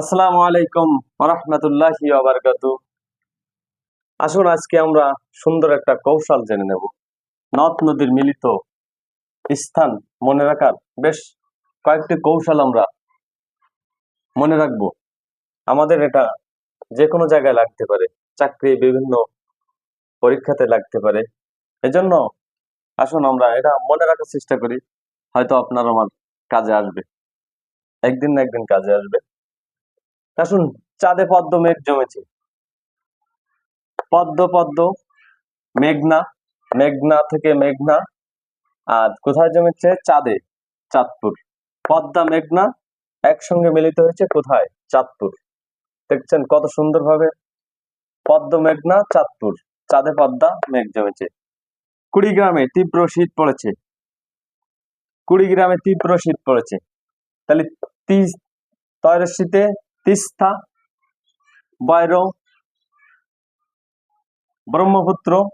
আসসালামু আলাইকুম রহমতুল্লাহি আসুন আজকে আমরা সুন্দর একটা কৌশল জেনে নেব। নদ নদীর মিলিত স্থান মনে রাখার বেশ কয়েকটি কৌশল আমরা মনে রাখব। আমাদের এটা যে কোনো জায়গায় লাগতে পারে, চাকরি বিভিন্ন পরীক্ষাতে লাগতে পারে। এজন্য আসুন আমরা এটা মনে রাখার চেষ্টা করি, হয়তো আপনার আমার কাজে আসবে। একদিন না একদিন কাজে আসবে। আসুন চাঁদে পদ্ম মেঘ জমেছে। পদ্ম পদ্ম, মেঘনা মেঘনা থেকে মেঘনা, আর কোথায় জমেছে? চাঁদে, চাঁদপুর। পদ্মা, মেঘনা একসঙ্গে মিলিত হয়েছে কোথায়? চাঁদপুর। দেখছেন কত সুন্দরভাবে পদ্ম, মেঘনা, চাঁদপুর। চাঁদে পদ্মা, মেঘ জমেছে। কুড়িগ্রামে তীব্র শীত পড়েছে। কুড়িগ্রামে তীব্র শীত পড়েছে। তাহলে তিস তয়ের শীতে তিস্তা বৈর ব্রহ্মপুত্র,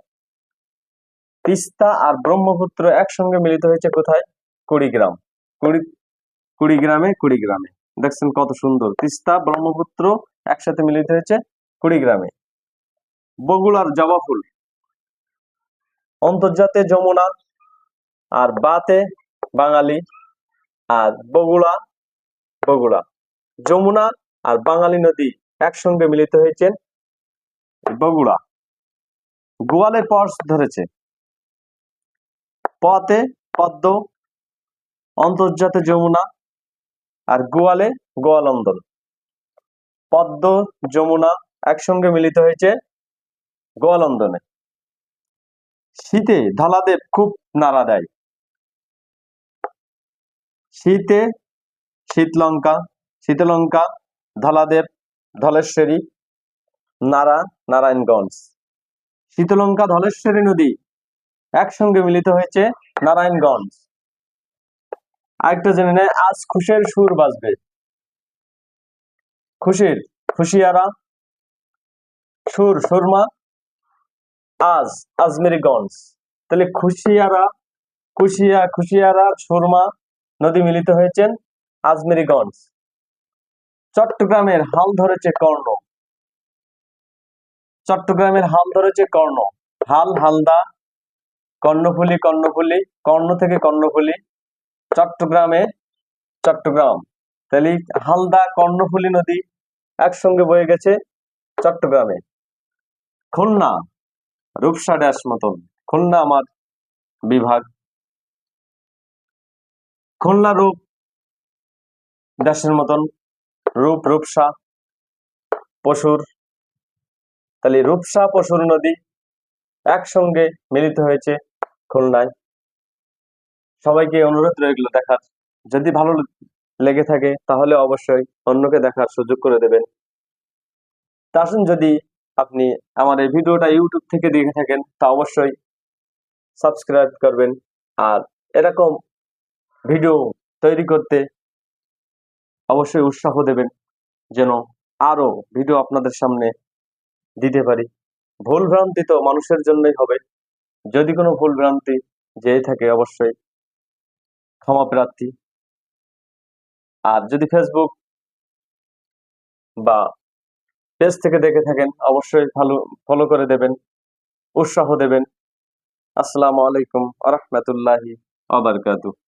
তিস্তা আর ব্রহ্মপুত্র একসঙ্গে মিলিত হয়েছে কোথায়? কুড়িগ্রাম। কুড়ি, কুড়িগ্রামে কুড়িগ্রামে। দেখছেন কত সুন্দর। তিস্তা, ব্রহ্মপুত্র একসাথে মিলিত হয়েছে কুড়িগ্রামে। বগুড়ার জবা ফুল। অন্তর্জাতে যমুনা আর বাতে বাঙালি। আর বগুড়া বগুড়া। যমুনা আর বাঙালি নদী একসঙ্গে মিলিত হয়েছে বগুড়া। গোয়ালের পর্স ধরেছে। পথে পদ্ম, অন্তর্জাতে যমুনা আর গোয়ালে গোয়ালন্দন পদ্ম, যমুনা একসঙ্গে মিলিত হয়েছে গোয়ালন্দনে শীতে ধলাদেব খুব নাড়া দেয়। শীতে শীতলঙ্কা শীতলঙ্কা ধলাদেব ধলেশ্বরী, নারা, নারায়ণগঞ্জ। শীতলঙ্কা, ধলেশ্বরী নদী একসঙ্গে মিলিত হয়েছে নারায়ণগঞ্জ। আরেকটা জেনে নেয় আজ খুশের সুর বাজবে। খুশির খুশিয়ারা, সুর সুরমা, আজ আজমেরিগঞ্জ। তাহলে খুশিয়ারা, খুশিয়া খুশিয়ারা সুরমা নদী মিলিত হয়েছেন আজমেরিগঞ্জ। চট্টগ্রামের হাল ধরেছে কর্ণ। চট্টগ্রামের হাল ধরেছে কর্ণ। হাল, হালদা, কর্ণফুলি কর্ণফুলি, কর্ণ থেকে কর্ণফুলি, চট্টগ্রামে চট্টগ্রাম। তাহলে হালদা, কর্ণফুলি নদী একসঙ্গে বয়ে গেছে চট্টগ্রামে। খুলনা, রূপসা ড্যাশ মতন। খুলনা আমার বিভাগ। খুলনা রূপ ড্যাশের মতন রূপ, রূপসা, পশুর। তাহলে রূপসা, পশুর নদী একসঙ্গে মিলিত হয়েছে খুলনায়। সবাইকে অনুরোধ রইল দেখার। যদি ভালো লেগে থাকে, তাহলে অবশ্যই অন্যকে দেখার সুযোগ করে দেবেন। তা আসুন, যদি আপনি আমার এই ভিডিওটা ইউটিউব থেকে দেখে থাকেন, তা অবশ্যই সাবস্ক্রাইব করবেন। আর এরকম ভিডিও তৈরি করতে অবশ্যই উৎসাহ দেবেন যেন আরও ভিডিও আপনাদের সামনে দিতে পারি। ভুল ভ্রান্তি তো মানুষের জন্যই হবে। যদি কোনো ভুল ভ্রান্তি যেয়ে থাকে অবশ্যই ক্ষমা প্রার্থী। আর যদি ফেসবুক বা পেজ থেকে দেখে থাকেন, অবশ্যই ভালো ফলো করে দেবেন, উৎসাহ দেবেন। আসসালামু আলাইকুম আ রহমতুল্লাহি আবরকাতু